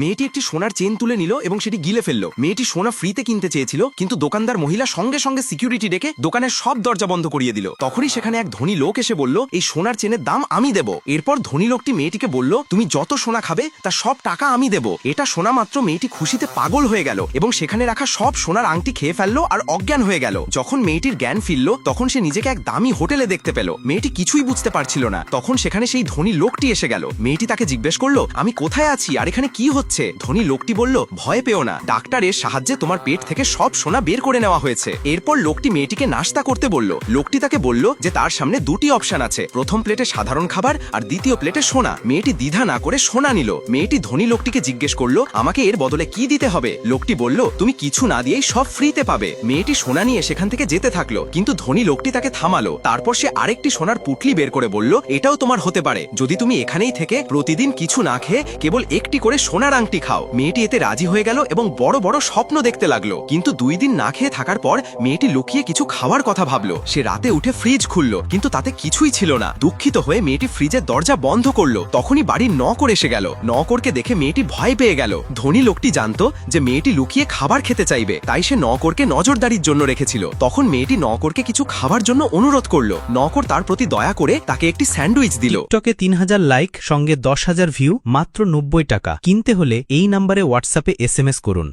মেয়েটি একটি সোনার চেন তুলে নিল এবং সেটি গিলে ফেলল। মেয়েটি সোনা ফ্রিতে কিনতে চেয়েছিল, কিন্তু দোকানদার মহিলা সঙ্গে সঙ্গে সিকিউরিটি ডেকে দোকানের সব দরজা বন্ধ করিয়ে দিল। তখনই সেখানে এক ধনী লোক এসে বলল, এই সোনার চেনের দাম আমি দেব। এরপর ধনী লোকটি মেয়েটিকে বলল, তুমি যত সোনা খাবে তার সব টাকা আমি দেব। এটা সোনা মাত্র মেয়েটি খুশিতে পাগল হয়ে গেল এবং সেখানে রাখা সব সোনার আংটি খেয়ে ফেলল আর অজ্ঞান হয়ে গেল। যখন মেয়েটির জ্ঞান ফিরল, তখন সে নিজেকে এক দামি হোটেলে দেখতে পেল। মেয়েটি কিছুই বুঝতে পারছিল না। তখন সেখানে সেই ধনী লোকটি এসে গেল। মেয়েটি তাকে জিজ্ঞেস করল, আমি কোথায় আছি? আর এখানে কি হচ্ছে? ধনী লোকটি বলল, ভয় পেও না। ডাক্তারের সাহায্যে তোমার পেট থেকে সব সোনা বের করে নেওয়া হয়েছে। এরপর লোকটি মেয়েটিকে নাস্তা করতে বলল। লোকটি তাকে বলল যে, তার সামনে দুটি অপশন আছে। প্রথম প্লেটে সাধারণ খাবার আর দ্বিতীয় প্লেটে সোনা। মেয়েটি দ্বিধা না করে সোনা নিল। মেয়েটি ধনী লোকটিকে জিজ্ঞেস করল, আমাকে এর বদলে কি দিতে হবে? লোকটি বলল, তুমি কিছু না দিয়েই সব ফ্রিতে পাবে। মেয়েটি সোনা নিয়ে সেখান থেকে যেতে থাকল, কিন্তু ধনী লোকটি তাকে থামালো। তারপর সে আরেকটি সোনার পুটলি বের করে বলল, এটাও তোমার হতে পারে। যদি তুমি এখানেই থেকে প্রতিদিন কিছু না খেয়ে কেবল একটি করে সোনার আংটি খাও। মেয়েটি এতে রাজি হয়ে গেল এবং বড় বড় স্বপ্ন দেখতে লাগল। কিন্তু দুই দিন না খেয়ে থাকার পর মেয়েটি লুকিয়ে কিছু খাওয়ার কথা ভাবলো। সে রাতে উঠে ফ্রিজ খুললো, কিন্তু তাতে কিছুই ছিল না। দুঃখিত হয়ে মেয়েটি ফ্রিজের দরজা বন্ধ করল। তখনই বাড়ির নকর এসে গেল। নকরকে দেখে মেয়েটি ভয় পেয়ে গেল। ধনী লোকটি জানতো যে মেয়েটি লুকিয়ে খাবার খেতে চাইবে, তাই সে নকরকে নজরদারির জন্য রেখেছিল। তখন মেয়েটি নকরকে কিছু খাবার জন্য অনুরোধ করল। নকর তার প্রতি দয়া করে তাকে একটি স্যান্ডউইচ দিল। টিকটকে তিন লাইক, সঙ্গে দশ হাজার ভিউ, মাত্র নব্বই টাকা। কিনতে হলে এই নাম্বারে হোয়াটসঅ্যাপে এস করুন।